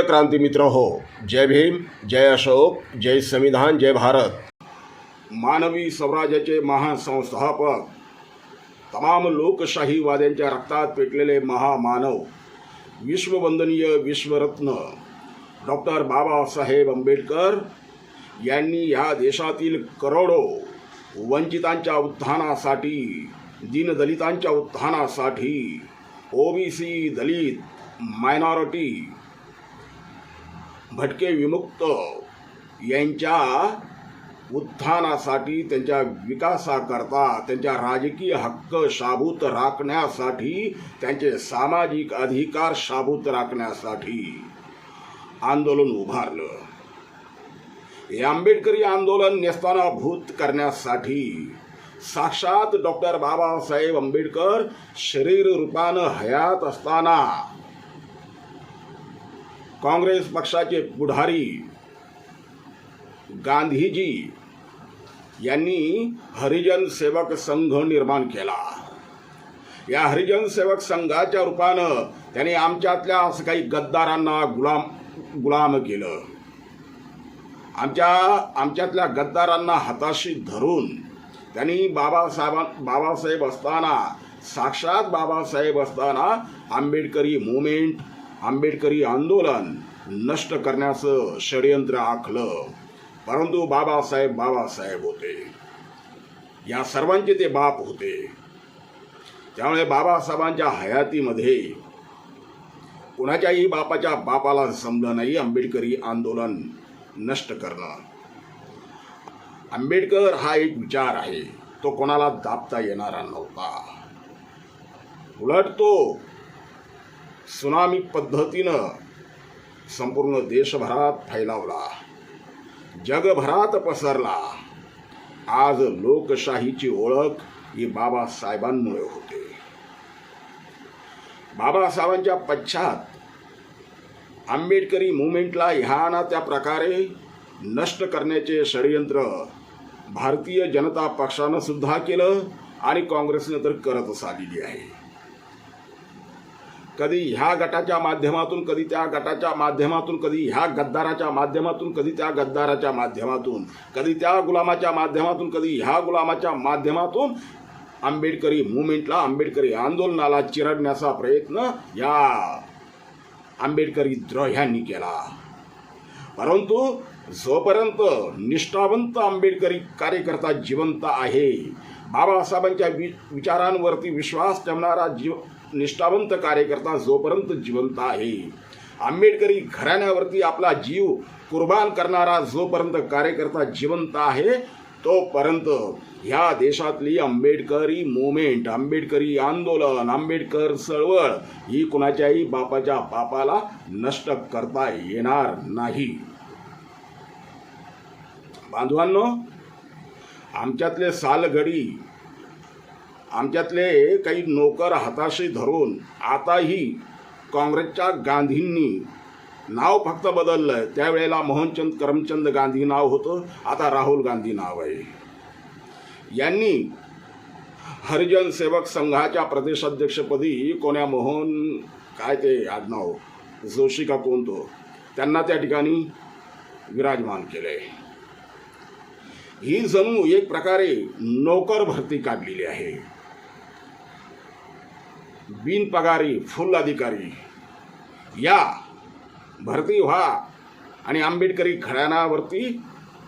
प्रिय क्रांती मित्र हो जय भीम जय अशोक जय संविधान जय भारत. मानवी स्वराज्याचे महासंस्थापक तमाम लोकशाहीवाद्यांच्या रक्तात पेटलेले महामानव विश्ववंदनीय विश्वरत्न डॉक्टर बाबासाहेब आंबेडकर यांनी या देशातील करोडो वंचितांच्या उत्थानासाठी दीनदलितांच्या उत्थानासाठी ओबीसी दलित मायनॉरिटी भटके विमुक्त यांच्या उत्थानासाठी त्यांच्या विकासाकरता त्यांच्या राजकीय हक्क शाबूत राखण्यासाठी त्यांचे सामाजिक अधिकार शाबूत राखण्यासाठी आंदोलन उभारलं. हे आंबेडकरी आंदोलन नेस्तानाभूत करण्यासाठी साक्षात डॉक्टर बाबासाहेब आंबेडकर शरीर रूपानं हयात असताना काँग्रेस पक्षाचे पुढारी गांधीजी यांनी हरिजन सेवक संघ निर्माण केला. या हरिजन सेवक संघाच्या रूपानं त्यांनी आमच्यातल्या असं काही गद्दारांना गुलाम गुलाम केलं. आमच्या आमच्यातल्या गद्दारांना हाताशी धरून त्यांनी बाबासाहेबां बाबासाहेब असताना साक्षात बाबासाहेब असताना आंबेडकरी मुवमेंट आंबेडकरी आंदोलन नष्ट करण्याचं षडयंत्र आखलं. परंतु बाबासाहेब बाबासाहेब होते. या सर्वांचे ते बाप होते. त्यामुळे बाबासाहेबांच्या हयातीमध्ये कुणाच्याही बापाच्या बापाला समजलं नाही आंबेडकरी आंदोलन नष्ट करणं. आंबेडकर हा एक विचार आहे. तो कोणाला दाबता येणारा नव्हता. उलट तो सुनामी पद्धतीनं संपूर्ण देशभरात फैलावला. जगभरात पसरला. आज लोकशाहीची ओळख ही बाबासाहेबांमुळे होते. बाबासाहेबांच्या पश्चात आंबेडकरी मुवमेंटला ह्या ना त्या प्रकारे नष्ट करण्याचे षडयंत्र भारतीय जनता पक्षानं सुद्धा केलं आणि काँग्रेसनं तर करतच आलेली आहे. कधी ह्या गटाच्या माध्यमातून कधी त्या गटाच्या माध्यमातून कधी ह्या गद्दाराच्या माध्यमातून कधी त्या गद्दाराच्या माध्यमातून कधी त्या गुलामाच्या माध्यमातून कधी ह्या गुलामाच्या माध्यमातून आंबेडकरी मुवमेंटला आंबेडकरी आंदोलनाला चिरडण्याचा प्रयत्न या आंबेडकरी द्रोह्यांनी केला. परंतु जोपर्यंत निष्ठावंत आंबेडकरी कार्यकर्ता जिवंत आहे बाबासाहेबांच्या वि विचारांवरती विश्वास ठेवणारा जीव निष्ठावंत कार्यकर्ता जोपर्यंत जिवंत आहे. आंबेडकरी घराण्यावरती आपला जीव कुर्बान करणारा जोपर्यंत कार्यकर्ता जिवंत आहे तोपर्यंत ह्या देशातली आंबेडकरी मुवमेंट आंबेडकरी आंदोलन आंबेडकर चळवळ ही कुणाच्याही बापाच्या बापाला नष्ट करता येणार नाही. बांधवांनो आमच्यातले सालघडी आमच्यातले काही नोकर हाताशी धरून आताही काँग्रेसच्या गांधींनी नाव फक्त बदललं आहे त्यावेळेला मोहनचंद करमचंद गांधी नाव होतं. आता राहुल गांधी नाव आहे. यांनी हरिजन सेवक संघाच्या प्रदेशाध्यक्षपदी कोण्या मोहन काय ते आडनाव जोशी का कोणतो त्यांना त्या ठिकाणी विराजमान केले ही जणू एक प्रकारे नोकर भरती काढलेली आहे. बिनपगारी फुल अधिकारी. या भरती व्हा आणि आंबेडकरी घराण्यावरती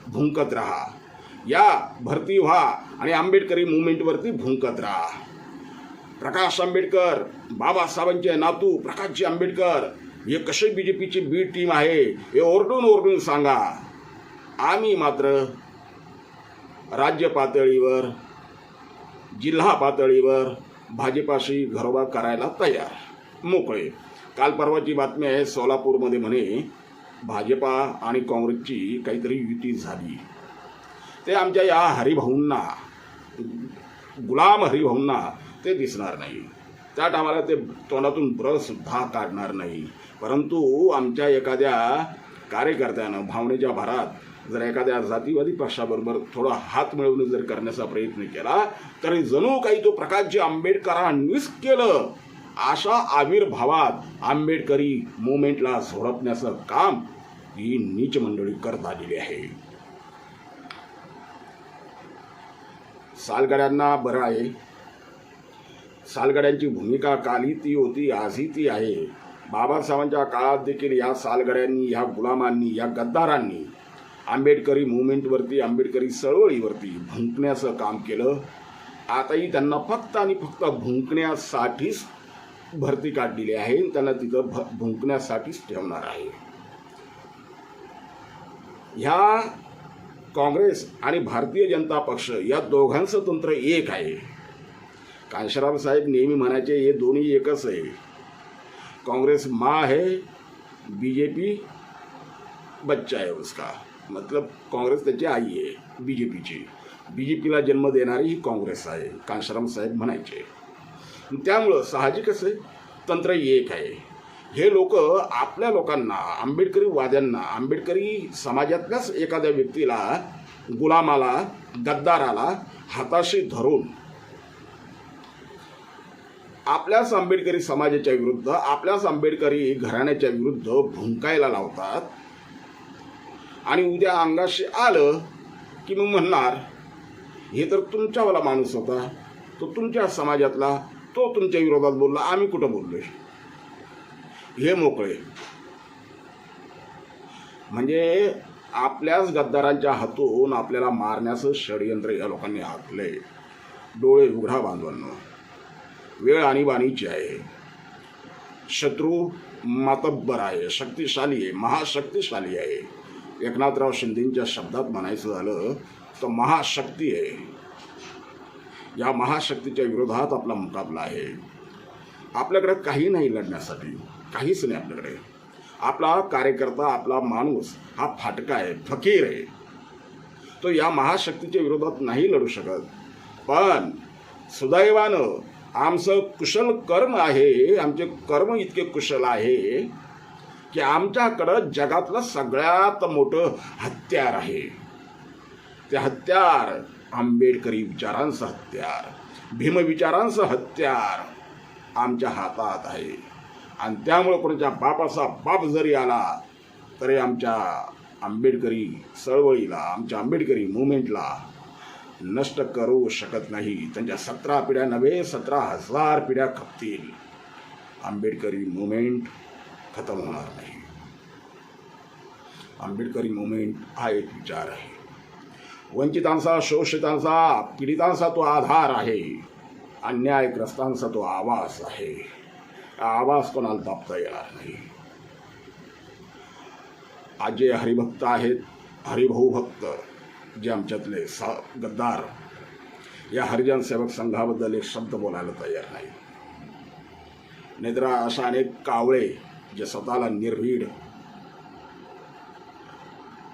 भुंकत राहा. या भरती व्हा आणि आंबेडकरी मुवमेंटवरती भुंकत राहा. प्रकाश आंबेडकर बाबासाहेबांचे नातू प्रकाशजी आंबेडकर हे कसे बी जे पीची बी टीम आहे हे ओरडून ओरडून सांगा. आम्ही मात्र राज्य पातळीवर जिल्हा पातळीवर भाजपाशी घरोबा करायला तयार. मोकळे. काल परवाची बातमी आहे सोलापूरमध्ये म्हणे भाजपा आणि काँग्रेसची काहीतरी युती झाली. ते आमच्या या हरिभाऊंना गुलाम हरिभाऊंना ते दिसणार नाही. त्या टायमाला ते तोंडातून ब्रसुद्धा काढणार नाही. परंतु आमच्या एखाद्या कार्यकर्त्यानं भावनेच्या भरात जर एखाद्या जातीवादी पक्षाबरोबर थोडा हात मिळवून जर करण्याचा प्रयत्न केला तरी जणू काही तो प्रकाशजी आंबेडकरांनीच केलं अशा आविर्भावात आंबेडकरी मुवमेंटला झोडपण्याचं काम ही नीच मंडळी करत आलेली आहे. सालगड्यांना बरं आहे. सालगड्यांची भूमिका काली ती होती आजही ती आहे. बाबासाहेबांच्या काळात देखील या सालगड्यांनी या गुलामांनी या गद्दारांनी आंबेडकरी मुवमेंटवरती आंबेडकरी चळवळीवरती भुंकण्याचं काम केलं. आताही त्यांना फक्त आणि फक्त भुंकण्यासाठीच भरती काढलेली आहे. त्यांना तिथं भ भुंकण्यासाठीच ठेवणार आहे. ह्या काँग्रेस आणि भारतीय जनता पक्ष या दोघांचं तंत्र एक आहे. कांशीराम साहेब नेहमी म्हणायचे हे दोन्ही एकच आहे. काँग्रेस माँ है बीजेपी बच्चा है उसका. मतलब काँग्रेस त्याची आई आहे बी जे पीची बी जे पीला जन्म देणारी ही काँग्रेस आहे कांशीराम साहेब म्हणायचे. त्यामुळं साहजिकच तंत्र एक आहे. हे लोक आपल्या लोकांना आंबेडकरी वाद्यांना आंबेडकरी समाजातल्याच एखाद्या व्यक्तीला गुलामाला गद्दाराला हाताशी धरून आपल्याच आंबेडकरी समाजाच्या विरुद्ध आपल्याच आंबेडकरी घराण्याच्या विरुद्ध भुंकायला लावतात. आणि उद्या अंगाशी आलं की मग म्हणणार हे तर तुमच्यावाला माणूस होता. तो तुमच्या समाजातला तो तुमच्या विरोधात बोलला. आम्ही कुठं बोललो हे मोकळे. म्हणजे आपल्याच गद्दारांच्या हातून आपल्याला मारण्याचं षडयंत्र या लोकांनी आखलंय. डोळे उघडा बांधवांनो. वेळ आणीबाणीची आहे. शत्रू मातब्बर आहे शक्तिशाली आहे महाशक्तिशाली आहे. एकनाथराव शिंदेंच्या शब्दात म्हणायचं झालं तर महाशक्ती आहे. या महाशक्तीच्या विरोधात आपला मुकाबला आहे. आपल्याकडे काही नाही लढण्यासाठी काहीच नाही आपल्याकडे. आपला कार्यकर्ता आपला माणूस हा फाटका आहे फकीर आहे. तो या महाशक्तीच्या विरोधात नाही लढू शकत. पण सुदैवानं आमचं कुशल कर्म आहे आमचे कर्म इतके कुशल आहे की आमच्याकडं जगातलं सगळ्यात मोठं हत्यार आहे. ते हत्यार आंबेडकरी विचारांचं हत्यार भीमविचारांचं हत्यार आमच्या हातात आहे. आणि त्यामुळे कोणाच्या बापाचा बाप जरी आला तरी आमच्या आंबेडकरी चळवळीला आमच्या आंबेडकरी मुवमेंटला नष्ट करू शकत नाही. त्यांच्या सतरा पिढ्या नव्हे सतरा हजार पिढ्या खपतील. आंबेडकरी मुवमेंट खतम होणार नाही. आंबेडकरी मुवमेंट हा एक विचार आहे. वंचितांचा शोषितांचा पीडितांचा तो आधार आहे. अन्यायग्रस्तांचा तो आवाज आहे. हा आवाज कोणाला दाबता येणार नाही. आज जे हरिभक्त आहेत हरिभाऊ भक्त जे आमच्यातले सा गद्दार. या हरिजन सेवक संघाबद्दल एक शब्द बोलायला तयार नाही. नाहीतर अशा अनेक कावळे जे स्वतःला निर्भीड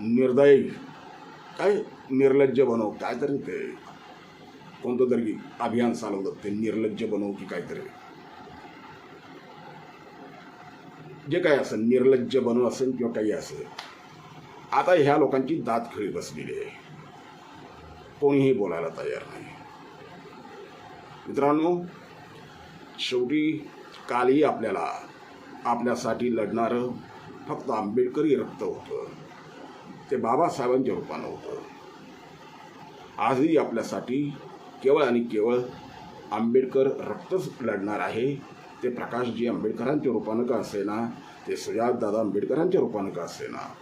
निर्दयी काय निर्लज्ज बनव काहीतरी ते कोणतं तरी अभियान चालवतात ते निर्लज्ज बनव की काहीतरी. जे काही असेल निर्लज्ज बनव असेल किंवा काही असेल आता ह्या लोकांची दात खिळी बसलेली आहे. कोणीही बोलायला तयार नाही. मित्रांनो शेवटी कालही आपल्याला आपल्यासाठी लढणारं फक्त आंबेडकरी रक्त होतं. ते बाबासाहेबांच्या रूपानं होतं. आजही आपल्यासाठी केवळ आणि केवळ आंबेडकर रक्तच लढणार आहे ते प्रकाशजी आंबेडकरांच्या रूपानं का असेना? ते सुजातदादा आंबेडकरांच्या रूपानं का असेना?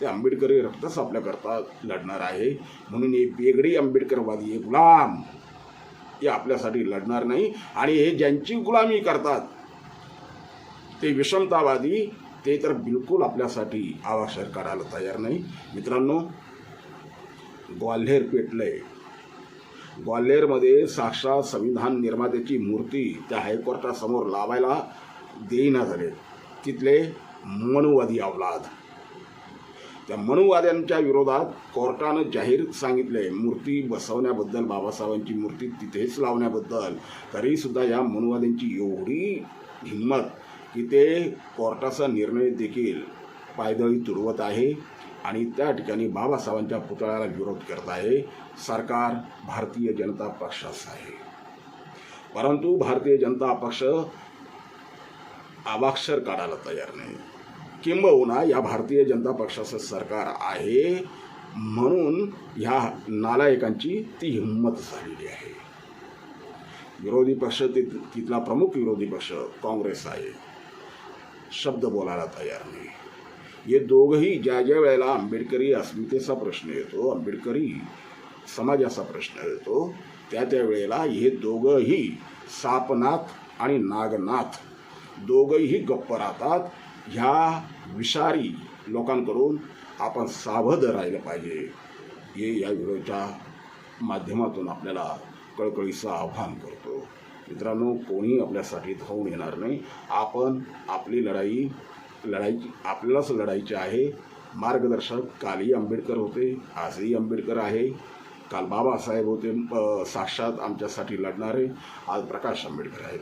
ते आंबेडकरी रक्तच आपल्याकरता लढणार आहे म्हणून हे वेगळी आंबेडकरवादी हे गुलाम. हे आपल्यासाठी लढणार नाही आणि हे ज्यांची गुलामी करतात ते विषमतावादी ते तर बिलकुल आपल्यासाठी आवश्यक करायला तयार नाही. मित्रांनो ग्वाल्हेर पेटलंय. ग्वाल्हेरमध्ये साक्षात संविधान निर्मात्याची मूर्ती त्या हायकोर्टासमोर लावायला देईना झाले. तिथले मनुवादी अवलाद. त्या मनुवाद्यांच्या विरोधात कोर्टानं जाहीर सांगितले मूर्ती बसवण्याबद्दल बाबासाहेबांची मूर्ती तिथेच लावण्याबद्दल. तरीसुद्धा या मनुवाद्यांची एवढी हिंमत की ते कोर्टाचा निर्णय देखील पायदळी तुडवत आहे आणि त्या ठिकाणी बाबासाहेबांच्या पुतळ्याला विरोध करत आहे. सरकार भारतीय जनता पक्षाचं आहे. परंतु भारतीय जनता पक्ष आवाक्षर काढायला तयार नाही. किंबहुना या भारतीय जनता पक्षाचं सरकार आहे म्हणून ह्या नालायकांची ती हिंमत झालेली आहे. विरोधी पक्ष तिथला प्रमुख विरोधी पक्ष काँग्रेस आहे. शब्द बोलायला तयार नाही. हे दोघंही ज्या ज्या वेळेला आंबेडकरी अस्मितेचा प्रश्न येतो आंबेडकरी समाजाचा प्रश्न येतो त्या त्या वेळेला हे दोघंही सापनाथ आणि नागनाथ दोघंही गप्प राहतात. ह्या विषारी लोकांकडून आपण सावध राहिलं पाहिजे. हे या व्हिडिओच्या माध्यमातून आपल्याला कळकळीचं आव्हान करतो. मित्रांनो कोणी आपल्यासाठी धावून येणार नाही. आपण आपली लढाई लढायची आपल्यालाच लढायची आहे. मार्गदर्शक कालही आंबेडकर होते आजही आंबेडकर आहे. काल बाबासाहेब होते साक्षात आमच्यासाठी लढणारे. आज प्रकाश आंबेडकर आहेत.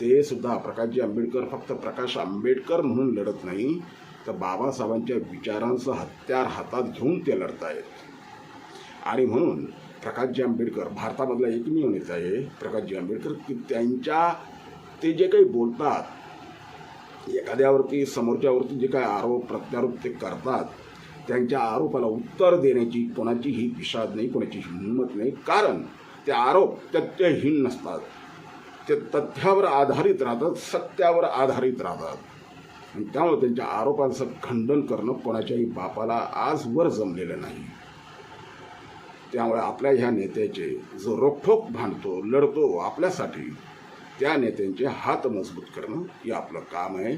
ते सुद्धा प्रकाशजी आंबेडकर फक्त प्रकाश आंबेडकर म्हणून लढत नाही तर बाबासाहेबांच्या विचारांचं हत्यार हातात घेऊन ते लढत आहेत आणि म्हणून प्रकाशजी आंबेडकर भारतामधला एकमेव नेता आहे प्रकाशजी आंबेडकर. की त्यांच्या ते जे काही बोलतात एखाद्यावरती समोरच्यावरती जे काही आरोप प्रत्यारोप ते करतात त्यांच्या आरोपाला उत्तर देण्याची कोणाचीही विषाद नाही कोणाची हिंमत नाही. कारण ते आरोप तथ्यहीन नसतात. ते तथ्यावर आधारित राहतात सत्यावर आधारित राहतात. आणि त्यामुळे त्यांच्या आरोपांचं खंडन करणं कोणाच्याही बापाला आजवर जमलेलं नाही. त्यामुळे आपल्या ह्या नेत्याचे जो रोखोक भांडतो लढतो आपल्यासाठी त्या नेत्यांचे हात मजबूत करणं हे आपलं काम आहे.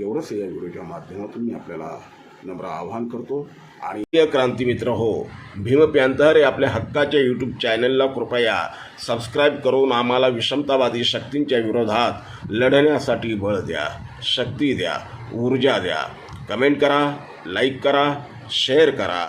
एवढंच या व्हिडिओच्या माध्यमातून मी आपल्याला नम्र आवाहन करतो. आणि क्रांती मित्र हो भीम प्यांतर हे आपल्या हक्काच्या यूट्यूब चॅनलला कृपया सबस्क्राईब करून आम्हाला विषमतावादी शक्तींच्या विरोधात लढण्यासाठी बळ द्या शक्ती द्या ऊर्जा द्या. कमेंट करा लाईक करा शेअर करा.